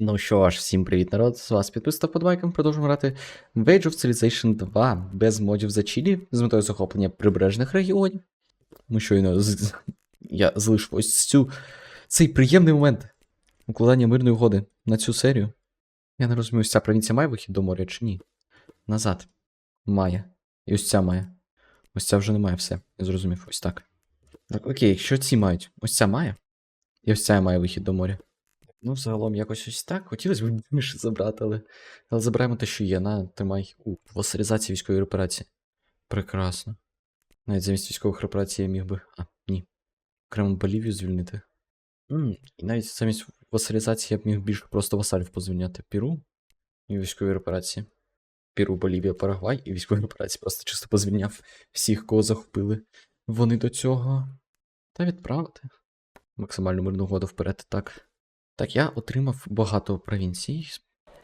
Ну що ж, всім привіт, народ! З вас підписав подбайком. Продовжуємо грати в Age of Civilization 2 без модів за чилі з метою захоплення прибережних регіонів. Ми щойно з... я залишив ось цю цей приємний момент укладання мирної угоди на цю серію. Я не розумію, ось ця провінція має вихід до моря чи ні? Назад. Має. І ось ця має. Ось ця вже не має все. Я зрозумів, ось так. Так, окей, якщо ці мають, ось ця має. І ось ця має вихід до моря. Ну, загалом якось ось так. Хотілося б більше забрати, але. Але забираємо те, що є. На, тримай. У, васалізація військової репарації. Прекрасно. Навіть замість військових репарацій я міг би. А, ні. Окремо Болівію звільнити. м і навіть замість васалізації я б міг більше просто васалів позвільняти. Піру і військові репарації. Піру, Болівія, Парагвай і військові репарації. Просто чисто позвільняв всіх, кого захопили. Вони до цього. Та відправити. Максимальну мирну угоду вперед, так. Так, я отримав багато провінцій,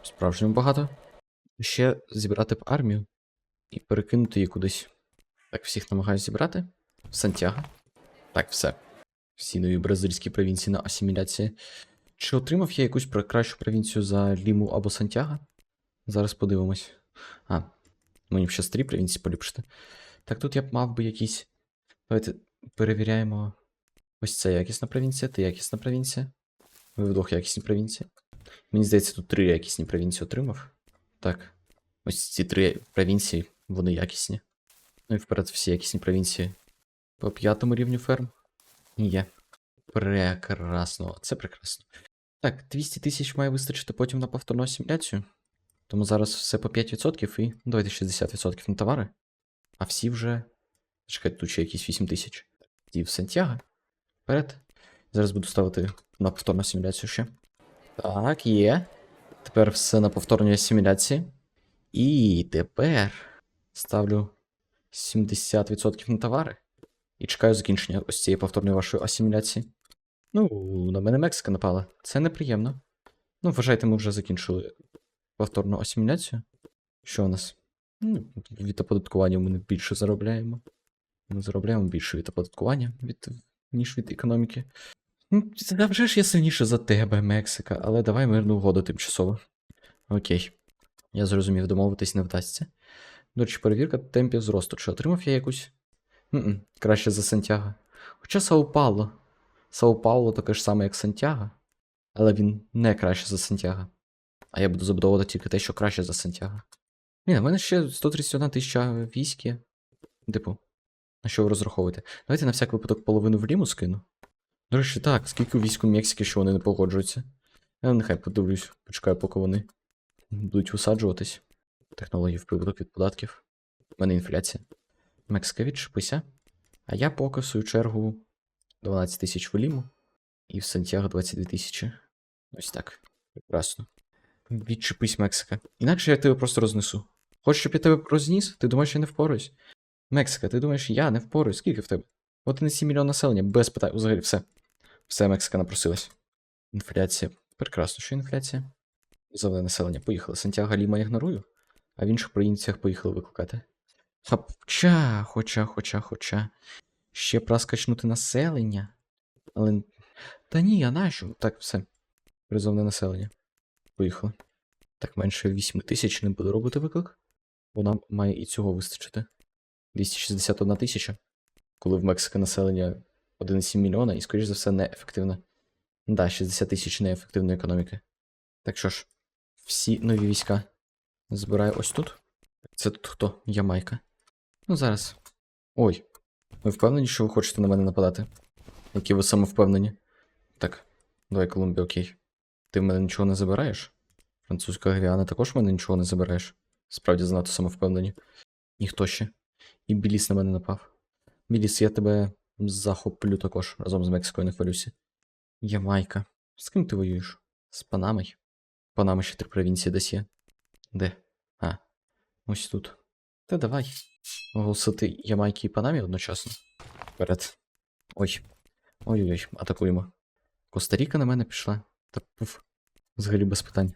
справжньо багато. Ще зібрати б армію і перекинути її кудись. Так, всіх намагаюся зібрати. Сантьяго. Так, все. Всі нові бразильські провінції на асиміляції. Чи отримав я якусь кращу провінцію за Ліму або Сантьяго? Зараз подивимось. А, мені б ще три провінції поліпшити. Так, тут я б мав би якісь. Давайте перевіряємо. Ось це якісна провінція, ти якісна провінція. Ви вдвох якісні провінції. Мені здається, тут три якісні провінції отримав. Так. Ось ці три провінції, вони якісні. Ну і вперед всі якісні провінції. По п'ятому рівню ферм. Є. Прекрасно. Це прекрасно. Так, 200 тисяч має вистачити потім на повторну асиміляцію. Тому зараз все по 5% і давайте 60% на товари. А всі вже. Чекайте, тут ще якісь 8 тисяч. І в Сантьяго. Вперед. Зараз буду ставити на повторну асиміляцію ще. Так, є. Тепер все на повторній асиміляції. І тепер ставлю 70% на товари. І чекаю закінчення ось цієї повторної вашої асиміляції. Ну, на мене Мексика напала. Це неприємно. Ну, вважайте, ми вже закінчили повторну асиміляцію. Що у нас? Ну, від оподаткування ми більше заробляємо. Ми заробляємо більше від оподаткування, від, ніж від економіки. Ну, Та вже ж я сильніше за тебе, Мексика, але давай мирну угоду тимчасово. Окей. Я зрозумів, домовитись не вдасться. До речі, перевірка темпів зросту. Чи отримав я якусь? м краще за Сантьяго. Хоча Сау Пауло. Сау Пауло таке ж саме, як Сантьяго, але він не краще за Сантьяго. А я буду забудовувати тільки те, що краще за Сантьяго. Ні, в мене ще 131 тисяча військ є. Типу, на що ви розраховуєте? Давайте на всяк випадок половину в Ліму скину. До речі, так, скільки війську Мексики, що вони не погоджуються. Я нехай подивлюсь, почекаю, поки вони будуть висаджуватись. Технології в прибуток від податків. У мене інфляція. Мексика відчепися. А я поки в свою чергу 12 тисяч в Ліму і в Сантьяго 22 тисячі. Ось так. Прекрасно. Відчепись, Мексика. Інакше я тебе просто рознесу. Хочеш, щоб я тебе розніс? Ти думаєш, я не впораюсь? Мексика, ти думаєш, я не впораюсь? Скільки в тебе? От і не 7 мільйон населення, без питань. Взагалі, все. Все, Мексика напросилась. Інфляція. Прекрасно, що інфляція? Зелене населення. Поїхали. Сантьяго Ліма ігнорую, а в інших провінціях поїхали викликати. Хоча, хоча, хоча, хоча. Ще праскачнути населення. Але. Та ні, а нащо? Так, все. Призовне населення. Поїхали. Так, менше 8 тисяч не буду робити виклик. Бо нам має і цього вистачити. 261 тисяча. Коли в Мексики населення 1,7 мільйона і, скоріш за все, неефективне. Да, 60 тисяч неефективної економіки. Так що ж, всі нові війська збираю ось тут. Це тут хто? Ямайка. Ну, зараз. Ой. Ви впевнені, що ви хочете на мене нападати? Які ви самовпевнені? Так, давай, Колумбія, окей. Ти в мене нічого не забираєш? Французька Гвіана також в мене нічого не забираєш. Справді занадто самовпевнені. Ніхто ще. І Біліс на мене напав. Біліс, я тебе захоплю також разом з Мексикою, не хвилюйся. Ямайка. З ким ти воюєш? З Панамою? Панама ще три провінції десь є. Де? А, ось тут. Та давай. Оголосити Ямайки і Панамі одночасно. Вперед. Ой. Ой-ой-ой, атакуємо. Коста-Ріка на мене пішла. Та пуф. Взагалі без питань.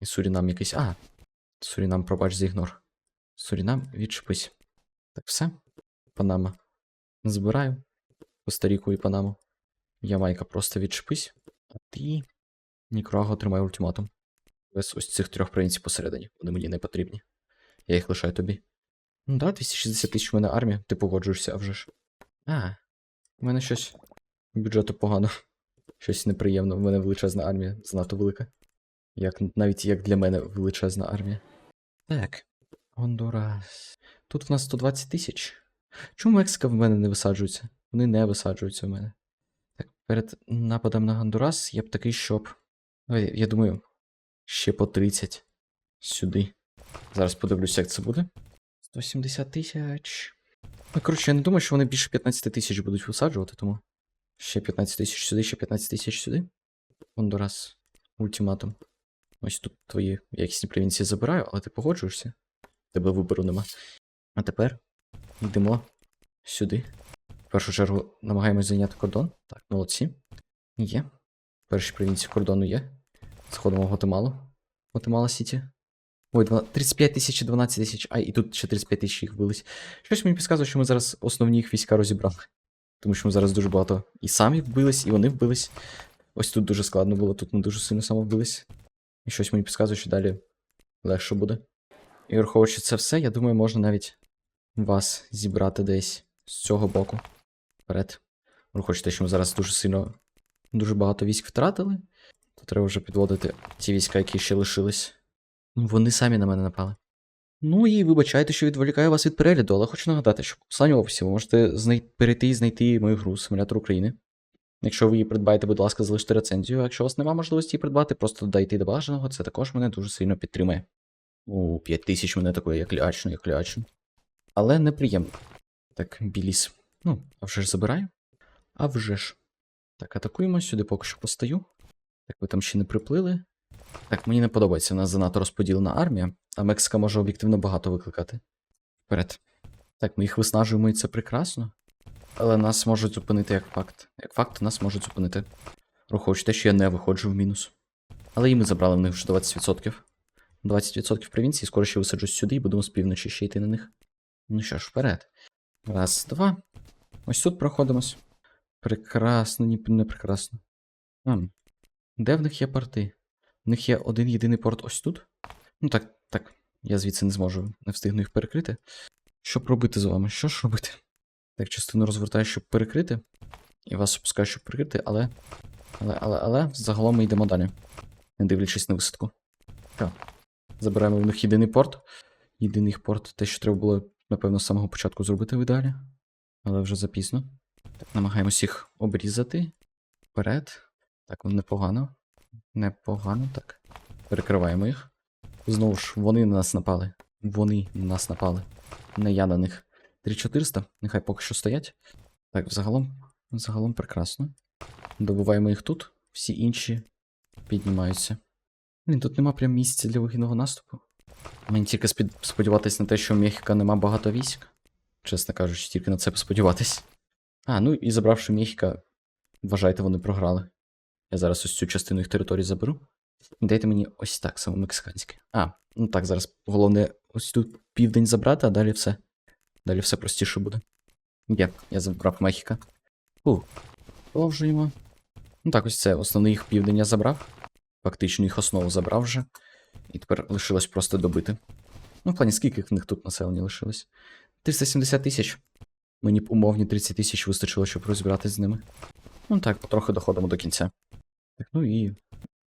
І Сурінам якийсь. А. Сурінам, пробач за ігнор. Сурінам, відчепись. Так все. Панама. Збираю. Коста-Ріку і Панаму. Ямайка просто відчепись. А ти. Нікарагуа тримає ультиматум. Без ось цих трьох провінцій посередині. Вони мені не потрібні. Я їх лишаю тобі. Ну да, 260 тисяч в мене армія, ти погоджуєшся, а вже ж. А, у мене щось бюджету погано. Щось неприємно. У мене величезна армія, занадто велика. Як, навіть як для мене величезна армія. Так. Гондурас. Тут в нас 120 тисяч. Чому Мексика в мене не висаджується? Вони не висаджуються в мене. Так, перед нападом на Гондурас я б такий, щоб. Ой, я думаю, ще по 30 сюди. Зараз подивлюся, як це буде. 170 тисяч. Ну, коротше, я не думаю, що вони більше 15 тисяч будуть висаджувати, тому. Ще 15 тисяч сюди, ще 15 тисяч сюди. Гондурас. Ультиматум. Ось тут твої якісні провінції забираю, але ти погоджуєшся? Тебе вибору нема. А тепер йдемо сюди. В першу чергу намагаємось зайняти кордон. Так, молодці. Є. Перші провінції кордону є. Сходимо в Гватемалу. Гватемала Сіті. Ой, 35 тисяч і 12 тисяч. Ай, і тут ще 35 тисяч їх вбились. Щось мені підказує, що ми зараз основні їх війська розібрали. Тому що ми зараз дуже багато і самі вбились, і вони вбились. Ось тут дуже складно було, тут ми дуже сильно само вбились. І щось мені підказує, що далі легше буде. І враховуючи це все, я думаю, можна навіть вас зібрати десь з цього боку. Вперед. Враховуючи те, що ми зараз дуже сильно, дуже багато військ втратили, то треба вже підводити ті війська, які ще лишились. Вони самі на мене напали. Ну і вибачайте, що відволікаю вас від перегляду, але хочу нагадати, що в останньому описі ви можете знай... перейти і знайти мою гру Симулятор України. Якщо ви її придбаєте, будь ласка, залиште рецензію. А якщо у вас немає можливості її придбати, просто додайте до бажаного, це також мене дуже сильно підтримує. О, 5 тисяч мене такої, як лячно, як лячно. Але неприємно. Так, біліс. Ну, а вже ж забираю. А вже ж. Так, атакуємо, сюди поки що постаю. Так, ви там ще не приплили. Так, мені не подобається, у нас занадто розподілена армія, а Мексика може об'єктивно багато викликати. Вперед. Так, ми їх виснажуємо і це прекрасно. Але нас можуть зупинити як факт. Як факт, нас можуть зупинити. Враховуючи те, що я не виходжу в мінус. Але і ми забрали в них вже 20%. 20% провінції, скоро ще висаджусь сюди і будемо з півночі ще йти на них. Ну що ж, вперед. Раз, два. Ось тут проходимось. Прекрасно, ні, не прекрасно. А, де в них є порти? В них є один єдиний порт ось тут. Ну так, так. Я звідси не зможу, не встигну їх перекрити. Що б робити з вами? Що ж робити? Так, частину розвертаю, щоб перекрити. І вас опускаю, щоб перекрити, але. Але, але, але, загалом ми йдемо далі. Не дивлячись на висадку. Так. Забираємо в них єдиний порт. Єдиний порт, те, що треба було, напевно, з самого початку зробити в ідеалі. Але вже запізно. Так, намагаємось їх обрізати. Вперед. Так, непогано. Непогано, так. Перекриваємо їх. Знову ж, вони на нас напали. Вони на нас напали. Не я на них. 3400, нехай поки що стоять. Так, взагалом, взагалом прекрасно. Добуваємо їх тут, всі інші піднімаються. Блін, тут нема прям місця для вигідного наступу. Мені тільки спід... сподіватись на те, що у Мехіка нема багато військ. Чесно кажучи, тільки на це сподіватись. А, ну і забравши Мехіка, вважайте, вони програли. Я зараз ось цю частину їх території заберу. Дайте мені ось так само мексиканське. А, ну так, зараз головне ось тут південь забрати, а далі все. Далі все простіше буде. Є, я забрав Мехіка. Фу, продовжуємо. Ну так, ось це основний їх південь я забрав. Фактично їх основу забрав вже. І тепер лишилось просто добити. Ну, в плані, скільки в них тут населення лишилось? 370 тисяч. Мені б умовні 30 тисяч вистачило, щоб розібратись з ними. Ну так, потрохи доходимо до кінця. Так, ну і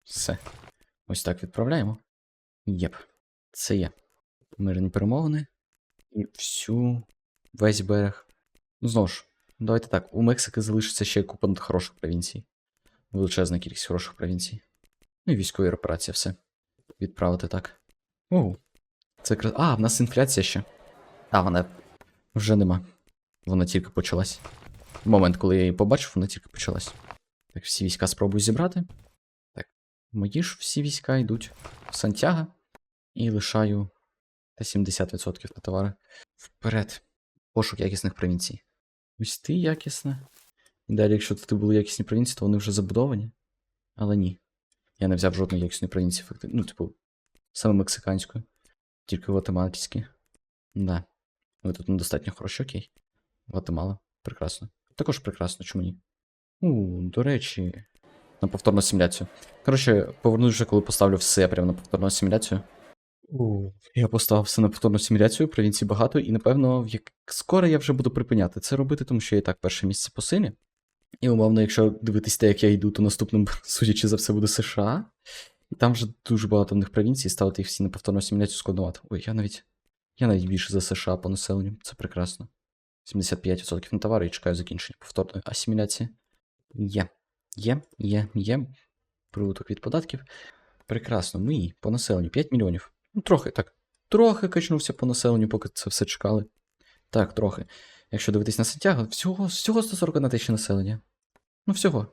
все. Ось так відправляємо. Єп, це є. Мирні перемовини. І всю весь берег. Ну, знову ж, давайте так. У Мексики залишиться ще купа хороших провінцій. Величезна кількість хороших провінцій. Ну і військові операції, все. Відправити так. Оу. Це якраз. А, в нас інфляція ще. А, вона вже нема. Вона тільки почалась. В момент, коли я її побачив, вона тільки почалась. Так, всі війська спробую зібрати. Так, мої ж всі війська йдуть в Сантьяго. І лишаю та 70% на товари. Вперед. Пошук якісних провінцій. Ось ти якісна. І далі, якщо тут були якісні провінції, то вони вже забудовані. Але ні. Я не взяв жодної якісної провінції, фактично. Ну, типу, саме мексиканської. Тільки гватемальські. Да. Ви тут недостатньо хороші, окей. Гватемала. Прекрасно. Також прекрасно, чому ні? У, до речі. на повторну асиміляцію. Коротше, повернусь коли поставлю все прямо на повторну асиміляцію. О, я поставив все на повторну асиміляцію, провінцій багато, і напевно, як скоро я вже буду припиняти це робити, тому що я і так перше місце по силі. І умовно, якщо дивитись те, як я йду, то наступним, судячи за все, буде США. І там вже дуже багато в них провінцій, ставити їх всі на повторну асиміляцію складновато. Ой, я навіть. Я навіть більше за США по населенню. Це прекрасно. 75% на товари і чекаю закінчення повторної асиміляції. Є. Є, є, є. Прибуток від податків. Прекрасно. Ми по населенню 5 мільйонів. Ну, трохи так. Трохи качнувся по населенню, поки це все чекали. Так, трохи. Якщо дивитись на Сантьяго, всього, всього 141 тисяча населення. Ну, всього.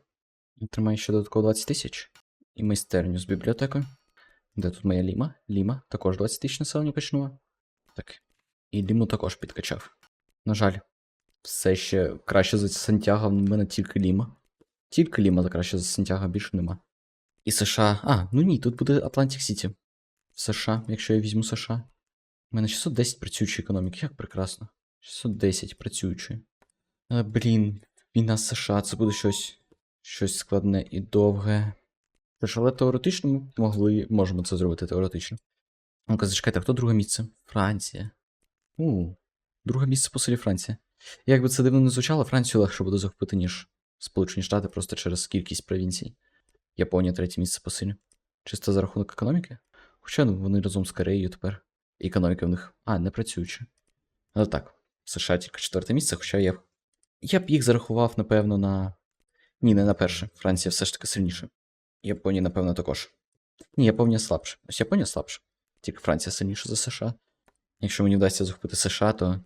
І тримаю ще додатково 20 тисяч. І майстерню з бібліотекою. Де тут моя Ліма? Ліма також 20 тисяч населення качнула. Так. І Ліму також підкачав. На жаль, все ще краще за Сантьяго в мене тільки Ліма. Тільки Ліма краще за Сантьяго, більше нема. І США. А, ну ні, тут буде Атлантик Сіті. США, якщо я візьму США. У мене 610 працюючої економіки, як прекрасно. 610 працюючої. А, блін, війна США, це буде щось. Щось складне і довге. Але теоретично ми могли, можемо це зробити теоретично. Ну-ка, зачекайте, хто друге місце? Франція. У, друге місце по селі Франція. Як би це дивно не звучало, Францію легше буде захопити, ніж Сполучені Штати просто через кількість провінцій. Японія третє місце по силі. Чисто за рахунок економіки? Хоча ну, вони разом з Кореєю тепер. Економіка в них. А, не працююча. Але так, США тільки четверте місце, хоча я. Я б їх зарахував, напевно, на. Ні, не на перше. Франція все ж таки сильніша. Японія, напевно, також. Ні, Японія слабша. Ось Японія слабша. Тільки Франція сильніша за США. Якщо мені вдасться захопити США, то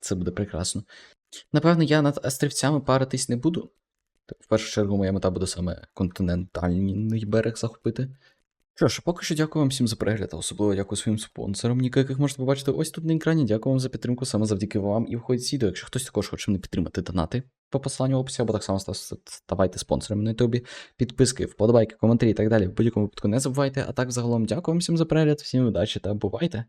це буде прекрасно. Напевно, я над острівцями паритись не буду. Так, в першу чергу, моя мета буде саме континентальний берег захопити. Що ж, поки що дякую вам всім за перегляд, а особливо дякую своїм спонсорам, ніка, яких можете побачити ось тут на екрані. Дякую вам за підтримку саме завдяки вам і входить відео. Якщо хтось також хоче мене підтримати, донати по посиланню в описі, або так само ставайте спонсорами на ютубі, підписки, вподобайки, коментарі і так далі. В будь-якому випадку не забувайте. А так, загалом, дякую вам всім за перегляд, всім удачі та бувайте!